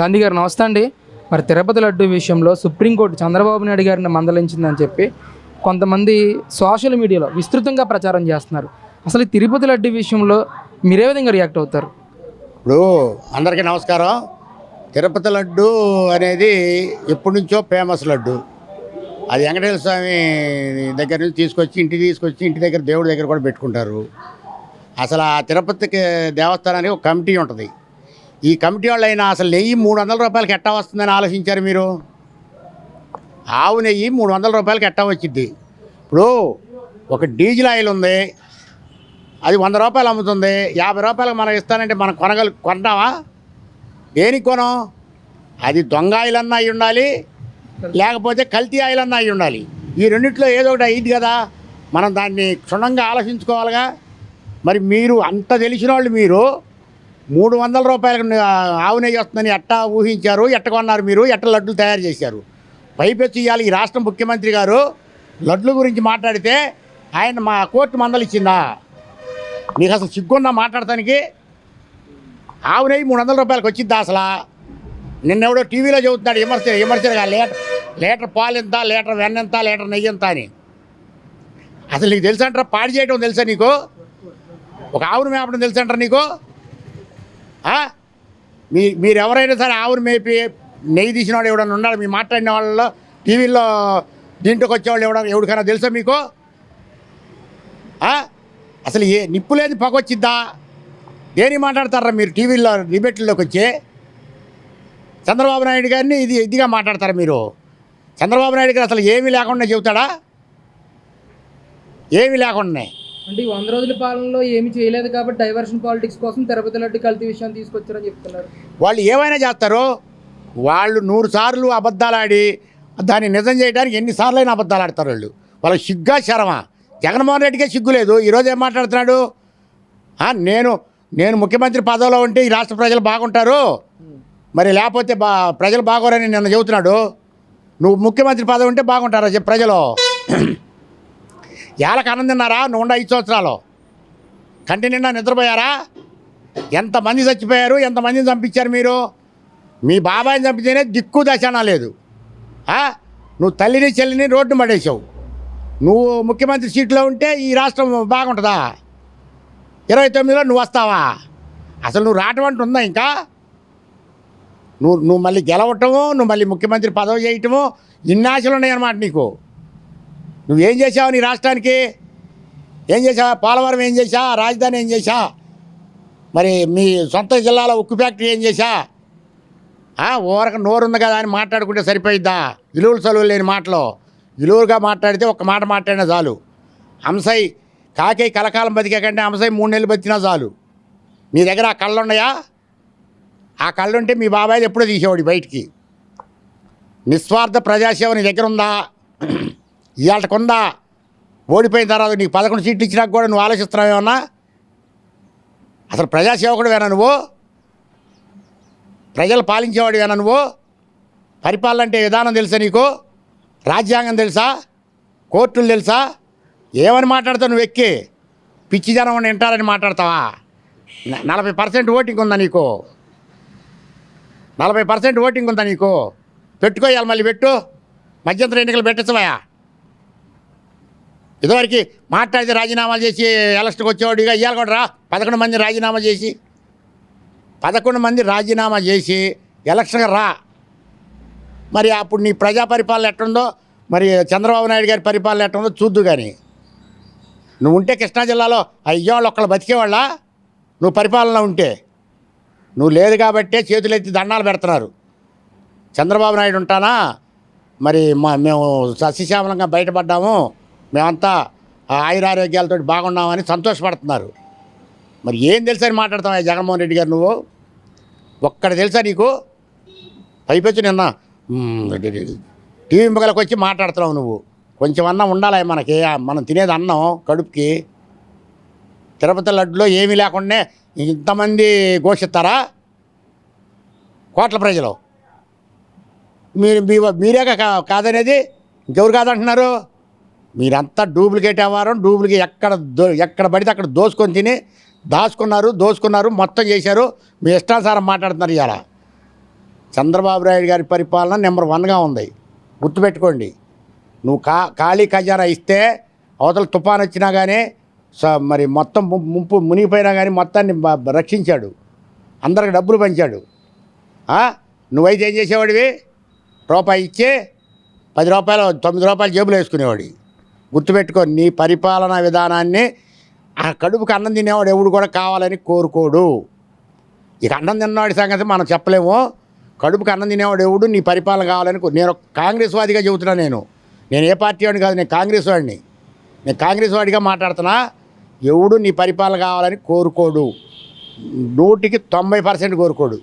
గాంధీ గారు నమస్తే అండి. మరి తిరుపతి లడ్డు విషయంలో సుప్రీంకోర్టు చంద్రబాబు నాయుడు గారిని మందలించిందని చెప్పి కొంతమంది సోషల్ మీడియాలో విస్తృతంగా ప్రచారం చేస్తున్నారు. అసలు ఈ తిరుపతి లడ్డు విషయంలో మీరే విధంగా రియాక్ట్ అవుతారు? ఇప్పుడు అందరికీ నమస్కారం. తిరుపతి లడ్డు అనేది ఎప్పటి నుంచో ఫేమస్ లడ్డు. అది వెంకటేశ్వర స్వామి దగ్గర నుంచి తీసుకొచ్చి ఇంటికి తీసుకొచ్చి ఇంటి దగ్గర దేవుడి దగ్గర కూడా పెట్టుకుంటారు. అసలు ఆ తిరుపతికి దేవస్థానానికి ఒక కమిటీ ఉంటుంది. ఈ కమిటీ వాళ్ళు అయినా అసలు నెయ్యి మూడు వందల రూపాయలకి ఎట్టా వస్తుందని ఆలోచించారు మీరు? ఆవు నెయ్యి మూడు వందల రూపాయలకి ఎట్టా వచ్చింది ఇప్పుడు ఒక డీజిల్ ఆయిల్ ఉంది అది వంద రూపాయలు అమ్ముతుంది యాభై రూపాయలకు మనం ఇస్తానంటే మనం కొనగల కొంటావా దేనికి కొనం? అది దొంగ ఆయిల్ అన్నా అయి ఉండాలి లేకపోతే కల్తీ ఆయిల్ అన్నా అయి ఉండాలి. ఈ రెండిట్లో ఏదో ఒకటి అయ్యింది కదా. మనం దాన్ని క్షుణ్ణంగా ఆలోచించుకోవాలిగా. మరి మీరు అంత తెలిసిన వాళ్ళు మీరు మూడు వందల రూపాయలకు ఆవు నెయ్యి వస్తుందని ఎట్టా ఊహించారు? ఎట్ట కొన్నారు మీరు? ఎట్ట లడ్డులు తయారు చేశారు? పైపెచ్చి ఇవ్వాలి ఈ రాష్ట్ర ముఖ్యమంత్రి గారు. లడ్ల గురించి మాట్లాడితే ఆయన మా కోర్టు మందలిచ్చిందా? నీకు అసలు సిగ్గున్నా మాట్లాడటానికి ఆవు నెయ్యి మూడు వందల రూపాయలకి వచ్చిద్దా అసలు? నిన్నెవడో టీవీలో చెబుతున్నాడు విమర్శ విమర్శగా లీటర్ లీటర్ పాలు ఎంత లీటర్ వెన్న ఎంత లీటర్ నెయ్యి ఎంత అని. అసలు నీకు తెలుసంటారా పాడు చేయడం తెలుసా నీకు? ఒక ఆవును మేపడం తెలుసంటారా నీకు? మీ మీరు ఎవరైనా సరే ఆవును మేపి నెయ్యి తీసిన వాడు ఎవడన్నా ఉన్నాడు మీ మాట్లాడిన వాళ్ళలో టీవీలో దీంట్లోకి వచ్చేవాళ్ళు ఎవడ ఎవరికైనా తెలుసా మీకు? అసలు ఏ నిప్పు లేదు పగొచ్చిద్దా దేని మాట్లాడతారా మీరు టీవీలో డిబేట్లలోకి వచ్చి? చంద్రబాబు నాయుడు గారిని ఇది ఇదిగా మాట్లాడతారా మీరు? చంద్రబాబు నాయుడు గారు అసలు ఏమీ లేకుండా చెబుతాడా? ఏమీ లేకుండానే. అంటే ఈ వంద రోజుల పాలనలో ఏమి చేయలేదు కాబట్టి డైవర్షన్ పాలిటిక్స్ కోసం తిరుపతి లడ్డు కల్తీ విషయం తీసుకొచ్చారని చెప్తున్నారు. వాళ్ళు ఏమైనా చేస్తారు వాళ్ళు నూరు సార్లు అబద్ధాలు ఆడి దాన్ని నిజం చేయడానికి ఎన్నిసార్లు అయినా అబద్ధాలు ఆడతారు వాళ్ళు. వాళ్ళకి సిగ్గా శరమ? జగన్మోహన్ రెడ్డికే సిగ్గు లేదు. ఈరోజు ఏం మాట్లాడుతున్నాడు? నేను నేను ముఖ్యమంత్రి పదవిలో ఉంటే ఈ రాష్ట్ర ప్రజలు బాగుంటారు. మరి లేకపోతే బా ప్రజలు బాగోరని నిన్న చెబుతున్నాడు. నువ్వు ముఖ్యమంత్రి పదవి ఉంటే బాగుంటారా? ప్రజలు. ఏళ్ళకి ఆనందం తిన్నారా? నువ్వు ఐదు సంవత్సరాలు. కంటి నిండా నిద్రపోయారా? ఎంతమంది చచ్చిపోయారు? ఎంతమందిని చంపించారు మీరు? మీ బాబాయిని చంపితేనే దిక్కు దశానా లేదు. నువ్వు తల్లిని చెల్లిని రోడ్డు పడేసావు నువ్వు ముఖ్యమంత్రి సీట్లో ఉంటే ఈ రాష్ట్రం బాగుంటుందా? ఇరవై తొమ్మిదిలో నువ్వు వస్తావా? అసలు నువ్వు రావటం అంటూ ఉందా ఇంకా? నువ్వు నువ్వు మళ్ళీ గెలవటము నువ్వు మళ్ళీ ముఖ్యమంత్రి పదవి చేయటము ఇన్ని ఆశలు ఉన్నాయన్నమాట నీకు. నువ్వేం చేసావు నీ రాష్ట్రానికి? ఏం చేసావా పోలవరం ఏం చేశా? రాజధాని ఏం చేశా? మరి మీ సొంత జిల్లాలో ఉక్కు ఫ్యాక్టరీ ఏం చేశా? ఆ, నోరుంది కదా అని మాట్లాడుకుంటే సరిపోయిద్దా? విలువలు చదువులు లేని మాటలు. విలువలుగా మాట్లాడితే ఒక మాట మాట్లాడినా చాలు. అంశై కాకే కలకాలం బతికేకంటే అంశై మూడు నెలలు బతికినా చాలు. మీ దగ్గర ఆ కళ్ళు ఉన్నాయా ఆ కళ్ళు ఉంటే మీ బాబాయ్ ఎప్పుడో తీసేవాడు బయటికి. నిస్వార్థ ప్రజాసేవ నీ దగ్గర ఉందా? ఇవాళకుందా ఓడిపోయిన తర్వాత నీకు పదకొండు సీట్లు ఇచ్చినాక కూడా నువ్వు ఆలోచిస్తున్నావు ఏమన్నా? అసలు ప్రజాసేవకుడువేనా నువ్వు? ప్రజలు పాలించేవాడివేనా నువ్వు? పరిపాలన అంటే విధానం తెలుసా నీకు? రాజ్యాంగం తెలుసా? కోర్టులు తెలుసా? ఏమని మాట్లాడతావు నువ్వు ఎక్కి? పిచ్చి జనం ఉండి వింటారని మాట్లాడతావా? నలభై పర్సెంట్ ఓటింగ్ ఉందా నీకు? నలభై పర్సెంట్ ఓటింగ్ ఉందా నీకు? పెట్టుకోయాలి మళ్ళీ పెట్టు. మధ్యంతర ఎన్నికలు పెట్టచ్చవయా? ఇదివరకు మాట్లాడితే రాజీనామాలు చేసి ఎలక్షన్కి వచ్చేవాడు ఇక ఇవాళ కూడా రా. పదకొండు మంది రాజీనామా చేసి. పదకొండు మంది రాజీనామా చేసి ఎలక్షన్కి రా. మరి అప్పుడు నీ ప్రజా పరిపాలన ఎట్టుందో మరి చంద్రబాబు నాయుడు గారి పరిపాలన ఎట్టుందో చూద్దు కానీ. నువ్వు ఉంటే కృష్ణా జిల్లాలో అయ్యేవాళ్ళు ఒక్కళ్ళు బతికేవాళ్ళ? నువ్వు పరిపాలన ఉంటే. నువ్వు లేదు కాబట్టే చేతులెత్తి దండాలు పెడుతున్నారు. చంద్రబాబు నాయుడు ఉంటానా? మరి మా మేము సస్యశ్యామలంగా బయటపడ్డాము. మేమంతా ఆయురారోగ్యాలతో బాగున్నామని సంతోషపడుతున్నారు. మరి ఏం తెలుసని మాట్లాడతావు జగన్మోహన్ రెడ్డి గారు నువ్వు? ఒక్కడ తెలుసా నీకు? పైపెచ్చు నిన్న. టీవీ మొగలకు వచ్చి మాట్లాడుతున్నావు నువ్వు. కొంచెం అన్నం ఉండాలి మనకి మనం తినేది అన్నం కడుపుకి. తిరుపతి లడ్డులో ఏమీ లేకుండా ఇంతమంది ఘోషిస్తారా? కోట్ల ప్రజలు. మీరు మీ మీరే కా- కాదనేది? ఇంకెవరు కాదంటున్నారు? మీరంతా డూప్లికేట్ అవ్వారం డూప్లికేట్ ఎక్కడ దో ఎక్కడ పడితే అక్కడ దోసుకొని తిని దాచుకున్నారు దోసుకున్నారు మొత్తం చేశారు. మీ ఇష్టానుసారం మాట్లాడుతున్నారు ఇలా చంద్రబాబు నాయుడు గారి పరిపాలన నెంబర్ వన్గా ఉంది. గుర్తుపెట్టుకోండి. నువ్వు కా ఖాళీ ఖజానా ఇస్తే అవతల తుఫాన్ వచ్చినా కానీ స- మరి మొత్తం ముంపు మునిగిపోయినా కానీ మొత్తాన్ని రక్షించాడు. అందరికి డబ్బులు పంచాడు. నువ్వైతే ఏం చేసేవాడివి? రూపాయి ఇచ్చి పది రూపాయలు తొమ్మిది రూపాయలు జేబులో వేసుకునేవాడి గుర్తుపెట్టుకో నీ పరిపాలనా విధానాన్ని ఆ కడుపుకి అన్నం తినేవాడు ఎవడు కూడా కావాలని కోరుకోడు. ఇక అన్నం తిన్నవాడి సంగతి మనం చెప్పలేము. కడుపుకి అన్నం తినేవాడు ఎవడు నీ పరిపాలన కావాలని నేను ఒక కాంగ్రెస్ వాదిగా చెబుతున్నా నేను. నేను ఏ పార్టీ వాడిని కాదు నేను కాంగ్రెస్ వాడిని. నేను కాంగ్రెస్ వాడిగా మాట్లాడుతున్నా ఎవడు నీ పరిపాలన కావాలని కోరుకోడు. నూటికి తొంభై పర్సెంట్ కోరుకోడు.